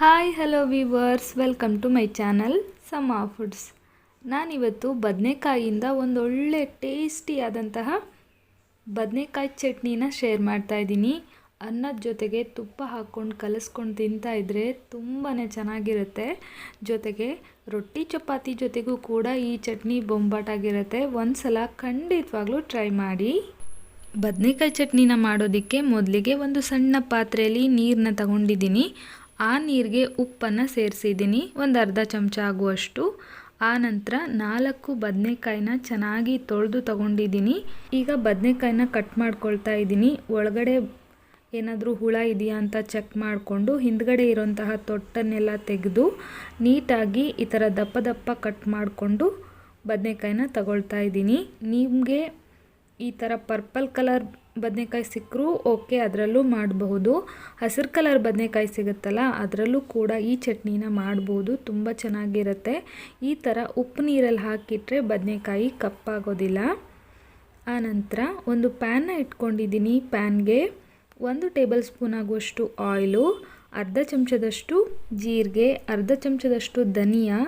Hi hello viewers welcome to my channel Sama foods ನಾನಿವತ್ತು ಬದನೆಕಾಯಿಯಿಂದ ಒಂದೊಳ್ಳೆ ಟೇಸ್ಟಿಯಾದಂತಹ ಬದನೆಕಾಯಿ ಚಟ್ನಿನ ಶೇರ್ ಮಾಡ್ತಾ ಇದ್ದೀನಿ. ಅನ್ನದ ಜೊತೆಗೆ ತುಪ್ಪ ಹಾಕ್ಕೊಂಡು ಕಲಿಸ್ಕೊಂಡು ತಿಂತಾ ಇದ್ದರೆ ತುಂಬಾ ಚೆನ್ನಾಗಿರುತ್ತೆ. ಜೊತೆಗೆ ರೊಟ್ಟಿ ಚಪಾತಿ ಜೊತೆಗೂ ಕೂಡ ಈ ಚಟ್ನಿ ಬೊಂಬಾಟಾಗಿರುತ್ತೆ. ಒಂದು ಸಲ ಖಂಡಿತವಾಗ್ಲೂ ಟ್ರೈ ಮಾಡಿ. ಬದನೆಕಾಯಿ ಚಟ್ನಿನ ಮಾಡೋದಕ್ಕೆ ಮೊದಲಿಗೆ ಒಂದು ಸಣ್ಣ ಪಾತ್ರೆಯಲ್ಲಿ ನೀರನ್ನ ತಗೊಂಡಿದ್ದೀನಿ. ಆ ನೀರಿಗೆ ಉಪ್ಪನ್ನು ಸೇರಿಸಿದ್ದೀನಿ. ಒಂದು ಅರ್ಧ ಚಮಚ ಆಗುವಷ್ಟು. ಆ ನಂತರ ನಾಲ್ಕು ಬದನೆಕಾಯಿನ ಚೆನ್ನಾಗಿ ತೊಳೆದು ತಗೊಂಡಿದ್ದೀನಿ. ಈಗ ಬದನೆಕಾಯಿನ ಕಟ್ ಮಾಡ್ಕೊಳ್ತಾ ಇದ್ದೀನಿ. ಒಳಗಡೆ ಏನಾದರೂ ಹುಳ ಇದೆಯಾ ಅಂತ ಚೆಕ್ ಮಾಡಿಕೊಂಡು ಹಿಂದ್ಗಡೆ ಇರೋಂತಹ ತೊಟ್ಟನ್ನೆಲ್ಲ ತೆಗೆದು ನೀಟಾಗಿ ಈ ಥರ ದಪ್ಪ ದಪ್ಪ ಕಟ್ ಮಾಡಿಕೊಂಡು ಬದನೆಕಾಯಿನ ತಗೊಳ್ತಾ ಇದ್ದೀನಿ. ನಿಮಗೆ ಈ ಥರ ಪರ್ಪಲ್ ಕಲರ್ ಬದನೆಕಾಯಿ ಸಿಕ್ಕರೂ ಓಕೆ ಅದರಲ್ಲೂ ಮಾಡಬಹುದು. ಹಸಿರು ಕಲರ್ ಬದನೆಕಾಯಿ ಸಿಗುತ್ತಲ್ಲ, ಅದರಲ್ಲೂ ಕೂಡ ಈ ಚಟ್ನಿನ ಮಾಡ್ಬೋದು, ತುಂಬ ಚೆನ್ನಾಗಿರುತ್ತೆ. ಈ ಥರ ಉಪ್ಪು ನೀರಲ್ಲಿ ಹಾಕಿಟ್ರೆ ಬದನೆಕಾಯಿ ಕಪ್ಪಾಗೋದಿಲ್ಲ. ಆನಂತರ ಒಂದು ಪ್ಯಾನ್ನ ಇಟ್ಕೊಂಡಿದ್ದೀನಿ ಪ್ಯಾನ್ಗೆ ಒಂದು ಟೇಬಲ್ ಸ್ಪೂನ್ ಆಗುವಷ್ಟು ಆಯಿಲು ಅರ್ಧ ಚಮಚದಷ್ಟು ಜೀರಿಗೆ, ಅರ್ಧ ಚಮಚದಷ್ಟು ಧನಿಯಾ,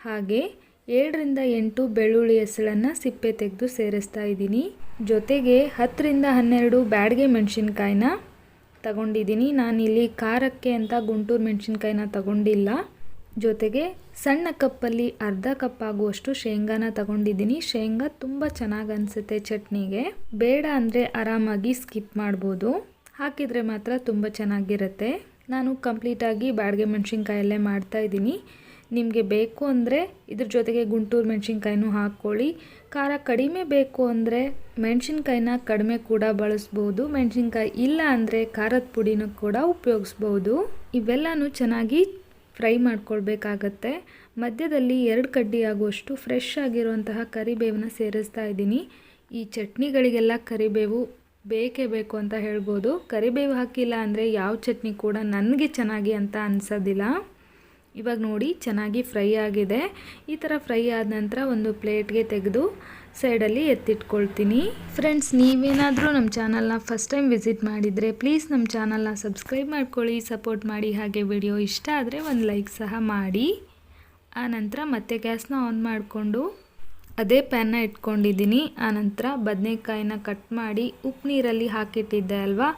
ಹಾಗೆ ಏಳರಿಂದ ಎಂಟು ಬೆಳ್ಳುಳ್ಳಿ ಹೆಸಳನ್ನು ಸಿಪ್ಪೆ ತೆಗೆದು ಸೇರಿಸ್ತಾ ಇದ್ದೀನಿ. ಜೊತೆಗೆ ಹತ್ತರಿಂದ ಹನ್ನೆರಡು ಬ್ಯಾಡಗೆ ಮೆಣಸಿನ್ಕಾಯಿನ ತಗೊಂಡಿದ್ದೀನಿ. ನಾನಿಲ್ಲಿ ಖಾರಕ್ಕೆ ಅಂತ ಗುಂಟೂರು ಮೆಣಸಿನ್ಕಾಯಿನ ತಗೊಂಡಿಲ್ಲ. ಜೊತೆಗೆ ಸಣ್ಣ ಕಪ್ಪಲ್ಲಿ ಅರ್ಧ ಕಪ್ ಆಗುವಷ್ಟು ಶೇಂಗಾನ ತಗೊಂಡಿದ್ದೀನಿ. ಶೇಂಗಾ ತುಂಬ ಚೆನ್ನಾಗಿ ಅನಿಸುತ್ತೆ ಚಟ್ನಿಗೆ. ಬೇಡ ಅಂದರೆ ಆರಾಮಾಗಿ ಸ್ಕಿಪ್ ಮಾಡ್ಬೋದು. ಹಾಕಿದರೆ ಮಾತ್ರ ತುಂಬ ಚೆನ್ನಾಗಿರುತ್ತೆ. ನಾನು ಕಂಪ್ಲೀಟಾಗಿ ಬ್ಯಾಡಗೆ ಮೆಣಸಿನ್ಕಾಯಲ್ಲೇ ಮಾಡ್ತಾ ಇದ್ದೀನಿ. ನಿಮಗೆ ಬೇಕು ಅಂದರೆ ಇದ್ರ ಜೊತೆಗೆ ಗುಂಟೂರು ಮೆಣಸಿನ್ಕಾಯಿನೂ ಹಾಕ್ಕೊಳ್ಳಿ. ಖಾರ ಕಡಿಮೆ ಬೇಕು ಅಂದರೆ ಮೆಣಸಿನ್ಕಾಯಿನ ಕಡಿಮೆ ಕೂಡ ಬಳಸ್ಬೋದು. ಮೆಣಸಿನ್ಕಾಯಿ ಇಲ್ಲ ಅಂದರೆ ಖಾರದ ಪುಡಿನೂ ಕೂಡ ಉಪಯೋಗಿಸ್ಬೋದು. ಇವೆಲ್ಲನೂ ಚೆನ್ನಾಗಿ ಫ್ರೈ ಮಾಡ್ಕೊಳ್ಬೇಕಾಗತ್ತೆ. ಮಧ್ಯದಲ್ಲಿ ಎರಡು ಕಡ್ಡಿ ಆಗುವಷ್ಟು ಫ್ರೆಶ್ ಆಗಿರುವಂತಹ ಕರಿಬೇವನ್ನ ಸೇರಿಸ್ತಾ ಇದ್ದೀನಿ. ಈ ಚಟ್ನಿಗಳಿಗೆಲ್ಲ ಕರಿಬೇವು ಬೇಕೇ ಬೇಕು ಅಂತ ಹೇಳ್ಬೋದು. ಕರಿಬೇವು ಹಾಕಿಲ್ಲ ಅಂದರೆ ಯಾವ ಚಟ್ನಿ ಕೂಡ ನನಗೆ ಚೆನ್ನಾಗಿ ಅಂತ ಅನಿಸೋದಿಲ್ಲ. ಇವಾಗ ನೋಡಿ, ಚೆನ್ನಾಗಿ ಫ್ರೈ ಆಗಿದೆ. ಈ ಥರ ಫ್ರೈ ಆದ ನಂತರ ಒಂದು ಪ್ಲೇಟ್ಗೆ ತೆಗೆದು ಸೈಡಲ್ಲಿ ಎತ್ತಿಟ್ಕೊಳ್ತೀನಿ. ಫ್ರೆಂಡ್ಸ್, ನೀವೇನಾದರೂ ನಮ್ಮ ಚಾನಲ್ನ ಫಸ್ಟ್ ಟೈಮ್ ವಿಸಿಟ್ ಮಾಡಿದರೆ ಪ್ಲೀಸ್ ನಮ್ಮ ಚಾನಲ್ನ ಸಬ್ಸ್ಕ್ರೈಬ್ ಮಾಡ್ಕೊಳ್ಳಿ, ಸಪೋರ್ಟ್ ಮಾಡಿ ಹಾಗೆ ವಿಡಿಯೋ ಇಷ್ಟ ಆದರೆ ಒಂದು ಲೈಕ್ ಸಹ ಮಾಡಿ. ಆ ನಂತರ ಮತ್ತೆ ಗ್ಯಾಸ್ನ ಆನ್ ಮಾಡಿಕೊಂಡು ಅದೇ ಪ್ಯಾನ್ನ ಇಟ್ಕೊಂಡಿದ್ದೀನಿ. ಆನಂತರ ಬದನೆಕಾಯಿನ ಕಟ್ ಮಾಡಿ ಉಪ್ಪು ನೀರಲ್ಲಿ ಹಾಕಿಟ್ಟಿದ್ದೆ ಅಲ್ವಾ?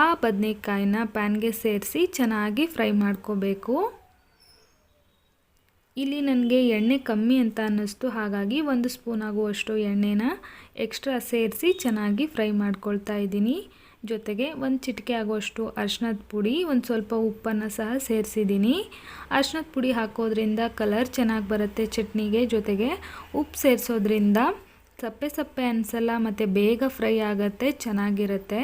ಆ ಬದನೆಕಾಯಿನ ಪ್ಯಾನ್ಗೆ ಸೇರಿಸಿ ಚೆನ್ನಾಗಿ ಫ್ರೈ ಮಾಡ್ಕೋಬೇಕು. ಇಲ್ಲಿ ನನಗೆ ಎಣ್ಣೆ ಕಮ್ಮಿ ಅಂತ ಅನ್ನಿಸ್ತು, ಹಾಗಾಗಿ ಒಂದು ಸ್ಪೂನ್ ಆಗುವಷ್ಟು ಎಣ್ಣೆನ ಎಕ್ಸ್ಟ್ರಾ ಸೇರಿಸಿ ಚೆನ್ನಾಗಿ ಫ್ರೈ ಮಾಡ್ಕೊಳ್ತಾ ಇದ್ದೀನಿ. ಜೊತೆಗೆ ಒಂದು ಚಿಟಿಕೆ ಆಗುವಷ್ಟು ಅರ್ಶಿನದ ಪುಡಿ, ಒಂದು ಸ್ವಲ್ಪ ಉಪ್ಪನ್ನು ಸಹ ಸೇರಿಸಿದ್ದೀನಿ. ಅರ್ಶಿನದ ಪುಡಿ ಹಾಕೋದ್ರಿಂದ ಕಲರ್ ಚೆನ್ನಾಗಿ ಬರುತ್ತೆ ಚಟ್ನಿಗೆ. ಜೊತೆಗೆ ಉಪ್ಪು ಸೇರಿಸೋದ್ರಿಂದ ಸಪ್ಪೆ ಸಪ್ಪೆ ಅನಿಸಲ್ಲ, ಮತ್ತು ಬೇಗ ಫ್ರೈ ಆಗುತ್ತೆ, ಚೆನ್ನಾಗಿರುತ್ತೆ.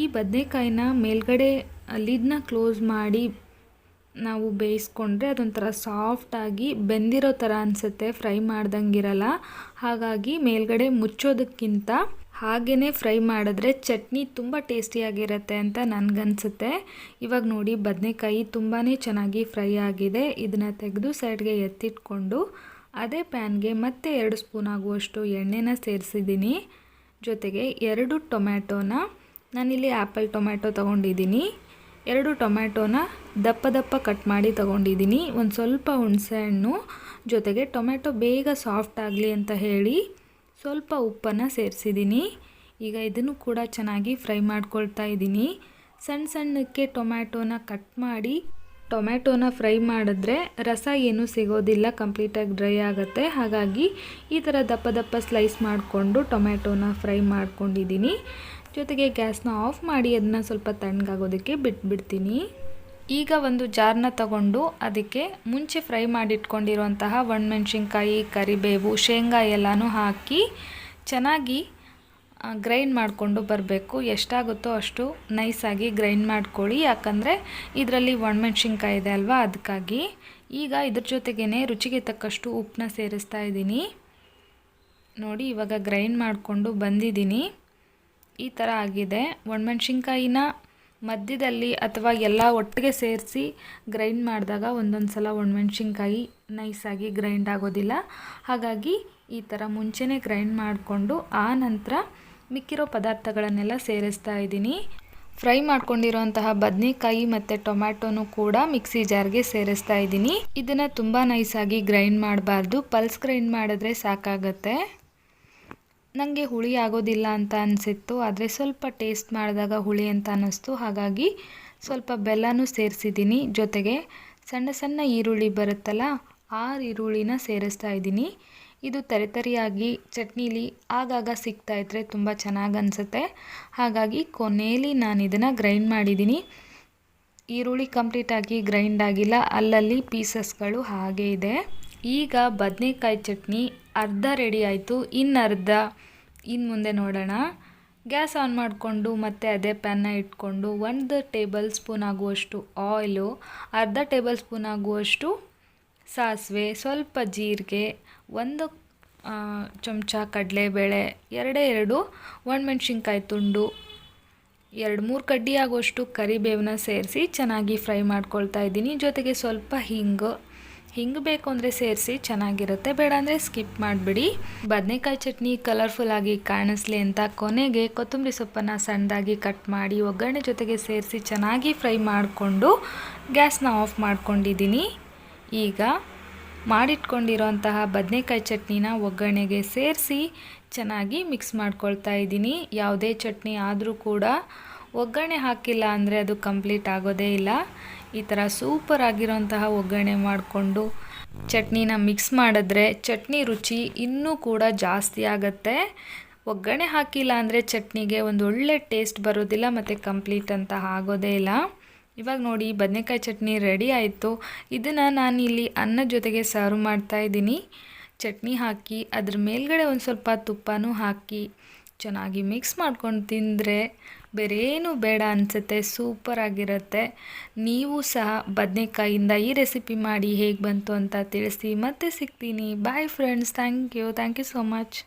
ಈ ಬದನೆಕಾಯಿನ ಮೇಲ್ಗಡೆ ಲಿಡ್ನ ಕ್ಲೋಸ್ ಮಾಡಿ ನಾವು ಬೇಯಿಸ್ಕೊಂಡ್ರೆ ಅದೊಂಥರ ಸಾಫ್ಟಾಗಿ ಬೆಂದಿರೋ ಥರ ಅನಿಸುತ್ತೆ ಫ್ರೈ ಮಾಡ್ದಂಗಿರಲ್ಲ. ಹಾಗಾಗಿ ಮೇಲ್ಗಡೆ ಮುಚ್ಚೋದಕ್ಕಿಂತ ಹಾಗೇ ಫ್ರೈ ಮಾಡಿದ್ರೆ ಚಟ್ನಿ ತುಂಬ ಟೇಸ್ಟಿಯಾಗಿರುತ್ತೆ ಅಂತ ನನಗನ್ಸುತ್ತೆ. ಇವಾಗ ನೋಡಿ ಬದನೆಕಾಯಿ ತುಂಬಾ ಚೆನ್ನಾಗಿ ಫ್ರೈ ಆಗಿದೆ. ಇದನ್ನು ತೆಗೆದು ಸೈಡ್ಗೆ ಎತ್ತಿಟ್ಕೊಂಡು ಅದೇ ಪ್ಯಾನ್ಗೆ ಮತ್ತೆ ಎರಡು ಸ್ಪೂನ್ ಆಗುವಷ್ಟು ಎಣ್ಣೆನ ಸೇರಿಸಿದ್ದೀನಿ. ಜೊತೆಗೆ ಎರಡು ಟೊಮ್ಯಾಟೋನ ನಾನಿಲ್ಲಿ ಆ್ಯಪಲ್ ಟೊಮ್ಯಾಟೊ ತೊಗೊಂಡಿದ್ದೀನಿ. ಎರಡು ಟೊಮ್ಯಾಟೋನ ದಪ್ಪ ದಪ್ಪ ಕಟ್ ಮಾಡಿ ತಗೊಂಡಿದ್ದೀನಿ. ಒಂದು ಸ್ವಲ್ಪ ಹುಣಸೆಹಣ್ಣು ಜೊತೆಗೆ ಟೊಮ್ಯಾಟೊ ಬೇಗ ಸಾಫ್ಟ್ ಆಗಲಿ ಅಂತ ಹೇಳಿ ಸ್ವಲ್ಪ ಉಪ್ಪನ್ನು ಸೇರಿಸಿದ್ದೀನಿ. ಈಗ ಇದನ್ನು ಕೂಡ ಚೆನ್ನಾಗಿ ಫ್ರೈ ಮಾಡ್ಕೊಳ್ತಾ ಇದ್ದೀನಿ. ಸಣ್ಣ ಸಣ್ಣಕ್ಕೆ ಟೊಮ್ಯಾಟೋನ ಕಟ್ ಮಾಡಿ ಟೊಮ್ಯಾಟೋನ ಫ್ರೈ ಮಾಡಿದ್ರೆ ರಸ ಏನೂ ಸಿಗೋದಿಲ್ಲ, ಕಂಪ್ಲೀಟಾಗಿ ಡ್ರೈ ಆಗುತ್ತೆ. ಹಾಗಾಗಿ ಈ ಥರ ದಪ್ಪ ದಪ್ಪ ಸ್ಲೈಸ್ ಮಾಡಿಕೊಂಡು ಟೊಮ್ಯಾಟೋನ ಫ್ರೈ ಮಾಡ್ಕೊಂಡಿದ್ದೀನಿ. ಜೊತೆಗೆ ಗ್ಯಾಸ್ನ ಆಫ್ ಮಾಡಿ ಅದನ್ನ ಸ್ವಲ್ಪ ತಣ್ಣಗಾಗೋದಕ್ಕೆ ಬಿಟ್ಬಿಡ್ತೀನಿ. ಈಗ ಒಂದು ಜಾರ್ನ ತಗೊಂಡು ಅದಕ್ಕೆ ಮುಂಚೆ ಫ್ರೈ ಮಾಡಿಟ್ಕೊಂಡಿರುವಂತಹ ಒಣಮೆಣ್ಸಿನ್ಕಾಯಿ, ಕರಿಬೇವು, ಶೇಂಗಾ ಎಲ್ಲನೂ ಹಾಕಿ ಚೆನ್ನಾಗಿ ಗ್ರೈಂಡ್ ಮಾಡಿಕೊಂಡು ಬರಬೇಕು. ಎಷ್ಟಾಗುತ್ತೋ ಅಷ್ಟು ನೈಸಾಗಿ ಗ್ರೈಂಡ್ ಮಾಡ್ಕೊಳ್ಳಿ. ಯಾಕಂದರೆ ಇದರಲ್ಲಿ ಒಣಮೆಣ್ಸಿನ್ಕಾಯಿ ಇದೆ ಅಲ್ವಾ ಅದಕ್ಕಾಗಿ ಈಗ ಇದ್ರ ಜೊತೆಗೇ ರುಚಿಗೆ ತಕ್ಕಷ್ಟು ಉಪ್ಪನ್ನ ಸೇರಿಸ್ತಾ ಇದ್ದೀನಿ. ನೋಡಿ ಇವಾಗ ಗ್ರೈಂಡ್ ಮಾಡಿಕೊಂಡು ಬಂದಿದ್ದೀನಿ. ಈ ಥರ ಆಗಿದೆ. ಒಣಮೆಣ್ಸಿನ್ಕಾಯಿನ ಮಧ್ಯದಲ್ಲಿ ಅಥವಾ ಎಲ್ಲ ಒಟ್ಟಿಗೆ ಸೇರಿಸಿ ಗ್ರೈಂಡ್ ಮಾಡಿದಾಗ ಒಂದೊಂದು ಸಲ ಒಣಮೆಣ್ಸಿನ್ಕಾಯಿ ನೈಸಾಗಿ ಗ್ರೈಂಡ್ ಆಗೋದಿಲ್ಲ. ಹಾಗಾಗಿ ಈ ಥರ ಮುಂಚೆನೇ ಗ್ರೈಂಡ್ ಮಾಡಿಕೊಂಡು ಆ ನಂತರ ಮಿಕ್ಕಿರೋ ಪದಾರ್ಥಗಳನ್ನೆಲ್ಲ ಸೇರಿಸ್ತಾ ಇದ್ದೀನಿ. ಫ್ರೈ ಮಾಡ್ಕೊಂಡಿರೋಂತಹ ಬದನೆಕಾಯಿ ಮತ್ತು ಟೊಮ್ಯಾಟೊನು ಕೂಡ ಮಿಕ್ಸಿ ಜಾರ್ಗೆ ಸೇರಿಸ್ತಾ ಇದ್ದೀನಿ. ಇದನ್ನು ತುಂಬ ನೈಸಾಗಿ ಗ್ರೈಂಡ್ ಮಾಡಬಾರ್ದು. ಪಲ್ಸ್ ಗ್ರೈಂಡ್ ಮಾಡಿದ್ರೆ ಸಾಕಾಗತ್ತೆ. ನನಗೆ ಹುಳಿ ಆಗೋದಿಲ್ಲ ಅಂತ ಅನಿಸಿತ್ತು, ಆದರೆ ಸ್ವಲ್ಪ ಟೇಸ್ಟ್ ಮಾಡಿದಾಗ ಹುಳಿ ಅಂತ ಅನ್ನಿಸ್ತು. ಹಾಗಾಗಿ ಸ್ವಲ್ಪ ಬೆಲ್ಲನೂ ಸೇರಿಸಿದ್ದೀನಿ ಜೊತೆಗೆ. ಸಣ್ಣ ಸಣ್ಣ ಈರುಳ್ಳಿ ಬರುತ್ತಲ್ಲ, ಆ ಈರುಳ್ಳಿನ ಸೇರಿಸ್ತಾ ಇದ್ದೀನಿ. ಇದು ತರಿತರಿಯಾಗಿ ಚಟ್ನಿಲಿ ಆಗಾಗ ಸಿಗ್ತಾ ಇದ್ದರೆ ತುಂಬ ಚೆನ್ನಾಗಿ ಅನಿಸುತ್ತೆ. ಹಾಗಾಗಿ ಕೊನೆಯಲ್ಲಿ ನಾನು ಇದನ್ನು ಗ್ರೈಂಡ್ ಮಾಡಿದ್ದೀನಿ. ಈರುಳ್ಳಿ ಕಂಪ್ಲೀಟಾಗಿ ಗ್ರೈಂಡ್ ಆಗಿಲ್ಲ, ಅಲ್ಲಲ್ಲಿ ಪೀಸಸ್ಗಳು ಹಾಗೆ ಇದೆ. ಈಗ ಬದನೆಕಾಯಿ ಚಟ್ನಿ ಅರ್ಧ ರೆಡಿ ಆಯಿತು. ಇನ್ನು ಅರ್ಧ, ಇನ್ನು ಮುಂದೆ ನೋಡೋಣ. ಗ್ಯಾಸ್ ಆನ್ ಮಾಡಿಕೊಂಡು ಮತ್ತೆ ಅದೇ ಪ್ಯಾನ್ನ ಇಟ್ಕೊಂಡು ಒಂದು ಟೇಬಲ್ ಸ್ಪೂನ್ ಆಗುವಷ್ಟು ಆಯಿಲು ಅರ್ಧ ಟೇಬಲ್ ಸ್ಪೂನ್ ಆಗುವಷ್ಟು ಸಾಸಿವೆ, ಸ್ವಲ್ಪ ಜೀರಿಗೆ, ಒಂದು ಚಮಚ ಕಡಲೆಬೇಳೆ, ಎರಡೇ ಎರಡು ಒಣಮೆಣ್ಸಿನ್ಕಾಯಿ ತುಂಡು, ಎರಡು ಮೂರು ಕಡ್ಡಿ ಆಗುವಷ್ಟು ಕರಿಬೇವನ್ನ ಸೇರಿಸಿ ಚೆನ್ನಾಗಿ ಫ್ರೈ ಮಾಡ್ಕೊಳ್ತಾ ಇದ್ದೀನಿ. ಜೊತೆಗೆ ಸ್ವಲ್ಪ ಹಿಂಗು ಹಿಂಗೆ ಬೇಕು ಅಂದರೆ ಸೇರಿಸಿ ಚೆನ್ನಾಗಿರುತ್ತೆ. ಬೇಡ ಅಂದರೆ ಸ್ಕಿಪ್ ಮಾಡಿಬಿಡಿ. ಬದನೆಕಾಯಿ ಚಟ್ನಿ ಕಲರ್ಫುಲ್ ಆಗಿ ಕಾಣಿಸ್ಲಿ ಅಂತ ಕೊನೆಗೆ ಕೊತ್ತಂಬರಿ ಸೊಪ್ಪನ್ನು ಸಣ್ಣದಾಗಿ ಕಟ್ ಮಾಡಿ ಒಗ್ಗರಣೆ ಜೊತೆಗೆ ಸೇರಿಸಿ ಚೆನ್ನಾಗಿ ಫ್ರೈ ಮಾಡಿಕೊಂಡು ಗ್ಯಾಸ್ನ ಆಫ್ ಮಾಡ್ಕೊಂಡಿದ್ದೀನಿ. ಈಗ ಮಾಡಿಟ್ಕೊಂಡಿರೋಂತಹ ಬದನೆಕಾಯಿ ಚಟ್ನಿನ ಒಗ್ಗರಣೆಗೆ ಸೇರಿಸಿ ಚೆನ್ನಾಗಿ ಮಿಕ್ಸ್ ಮಾಡ್ಕೊಳ್ತಾ ಇದ್ದೀನಿ. ಯಾವುದೇ ಚಟ್ನಿ ಆದರೂ ಕೂಡ ಒಗ್ಗರಣೆ ಹಾಕಿಲ್ಲ ಅಂದರೆ ಅದು ಕಂಪ್ಲೀಟ್ ಆಗೋದೇ ಇಲ್ಲ. ಈ ಥರ ಸೂಪರ್ ಆಗಿರೋಂತಹ ಒಗ್ಗರಣೆ ಮಾಡಿಕೊಂಡು ಚಟ್ನಿನ ಮಿಕ್ಸ್ ಮಾಡಿದ್ರೆ ಚಟ್ನಿ ರುಚಿ ಇನ್ನೂ ಕೂಡ ಜಾಸ್ತಿ ಆಗುತ್ತೆ. ಒಗ್ಗರಣೆ ಹಾಕಿಲ್ಲ ಅಂದರೆ ಚಟ್ನಿಗೆ ಒಂದು ಒಳ್ಳೆ ಟೇಸ್ಟ್ ಬರೋದಿಲ್ಲ ಮತ್ತು ಕಂಪ್ಲೀಟ್ ಅಂತ ಆಗೋದೇ ಇಲ್ಲ. ಇವಾಗ ನೋಡಿ ಬದನೆಕಾಯಿ ಚಟ್ನಿ ರೆಡಿ ಆಯಿತು. ಇದನ್ನು ನಾನು ಇಲ್ಲಿ ಅನ್ನದ ಜೊತೆಗೆ ಸರ್ವ್ ಮಾಡ್ತಾ ಇದ್ದೀನಿ. ಚಟ್ನಿ ಹಾಕಿ ಅದ್ರ ಮೇಲ್ಗಡೆ ಒಂದು ಸ್ವಲ್ಪ ತುಪ್ಪನೂ ಹಾಕಿ ಚೆನ್ನಾಗಿ ಮಿಕ್ಸ್ ಮಾಡ್ಕೊಂಡು ತಿಂದರೆ ಬೇರೇನು ಬೇಡ ಅನಿಸುತ್ತೆ ಸೂಪರಾಗಿರುತ್ತೆ ನೀವು ಸಹ ಬದನೆಕಾಯಿಂದ ಈ ರೆಸಿಪಿ ಮಾಡಿ ಹೇಗೆ ಬಂತು ಅಂತ ತಿಳಿಸಿ ಮತ್ತೆ ಸಿಗ್ತೀನಿ. Bye friends thank you thank you so much